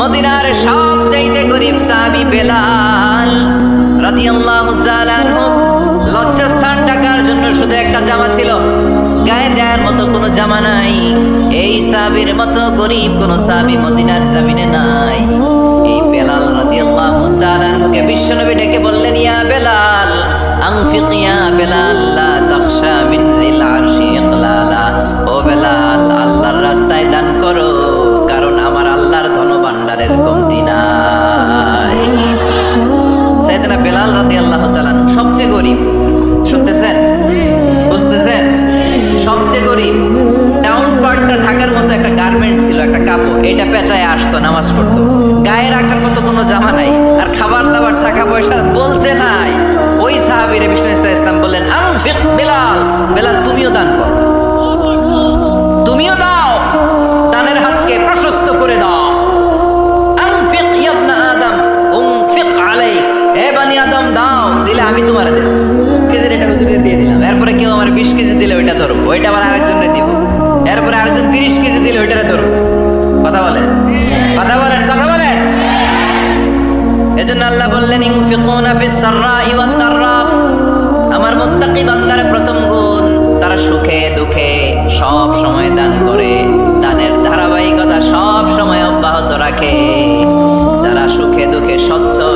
মদিনার সব চাইতে গরিব সাহাবী বেলাল রাদিয়াল্লাহু তাআলা লজ্জাস্থান ঢাকার জন্য? শুধু একটা জামা ছিল। গায়ে দেওয়ার মতো কোনো জামা নাই। এই সাহাবীর মতো গরিব কোনো সাহাবী মদিনার জমিনে নাই। এই বেলাল রাদিয়াল্লাহু তাআলা আনহুকে বিশ্বনবী ডেকে বললেন, ইয়া বেলাল আনফিক ইয়া বেলাল, লা মিন যিল আরশি সাইয়েদনা বেলাল রাদিয়াল্লাহু আল্লাহ তালান সবচেয়ে গরিব। শুনতেছেন? বুঝতেছেন? সবচেয়ে গরিব। টাউন পার্টটা ঢাকার মতো একটা গার্মেন্ট ছিল, একটা কাপড়, এটা পেঁচায় আসতো, নামাজ পড়তো। গায়ে রাখার মতো কোনো জামা নাই, আর খাবার দাবার, টাকা পয়সা বলতে নাই। ওই সাহাবিরে বিষ্ণু আমি তোমারে দেব। কেজির এটা হুজুরে দিয়ে দিলাম। এরপরে কেউ আমার বিশ কেজি দিলে ওইটা ধরবো। ওইটা আবার আরেকজনে দিব। এরপরে আরেকজন তিরিশ কেজি দিলে ওইটারে ধরবো। কথা বলেন? কথা বলেন কথা বলেন? এজন্য আল্লাহ বললেন আমার মুত্তাকি বান্দার প্রথম গুণ, তারা সুখে দুঃখে সব সময় দান করে। দানের ধারাবাহিকতা সব সময় অব্যাহত রাখে। যারা সুখে দুঃখে সচ্ছল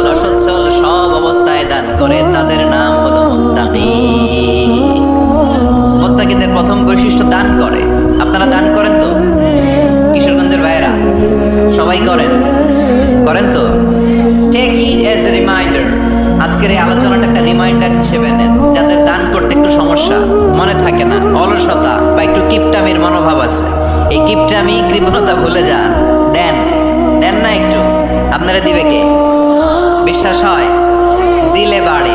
প্রথম বৈশিষ্ট্য দান করে। আপনারা দান করেন তো? কিশোরগঞ্জের ভাইয়েরা, সবাই করেন। করেন তো? Take it as a reminder আজকের এই আলোচনাটা একটা রিমাইন্ডার হিসেবে নেন যাদের দান করতে একটু সমস্যা মনে থাকে না, অলসতা বা একটু কিপটামির মনোভাব আছে। এই কিপটামি, কৃপণতা ভুলে যান। দেন দেন না একটু। আপনারা দিবে কে? বিশ্বাস হয়? দিলে বাড়ে।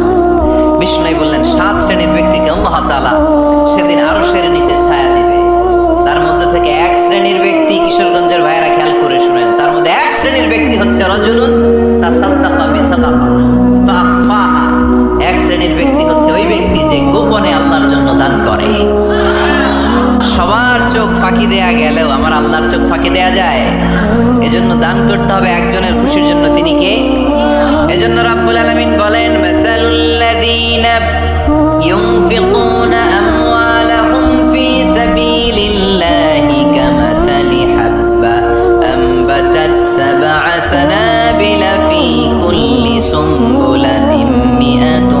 সাত শ্রেণির ব্যক্তিকে আল্লাহ তাআলা সেদিন আরশের নিচে ছায়া দিবে। তার মধ্যে থেকে এক শ্রেণির ব্যক্তি কিশোরগঞ্জের ভাইয়েরা খেয়াল করে শুনেন। তার মধ্যে এক শ্রেণির ব্যক্তি হচ্ছে রজুলুন ফাআখফাহা এক শ্রেণির ব্যক্তি হচ্ছে ওই ব্যক্তি যে গোপনে আল্লাহর জন্য দান করে। সবার চোখ ফাঁকি দেয়া গেলেও আমার আল্লাহর চোখ ফাঁকি দেয়া যায়। এজন্য দান করতে হবে একজনের খুশির জন্য তিনি কে? এজন্য রাব্বুল আলামিন বলেন زينب ينفقون أموالهم في سبيل الله كمثل حبة أنبتت سبع سنابل في كل سنبلة مئة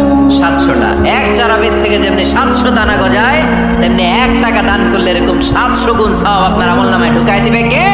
এক চারা বীজ থেকে যেমনি সাতশো দানা গজায়, তেমনি এক টাকা দান করলে এরকম সাতশো গুণ সব আপনার আমল নামায় ঢুকাই দিবে কে?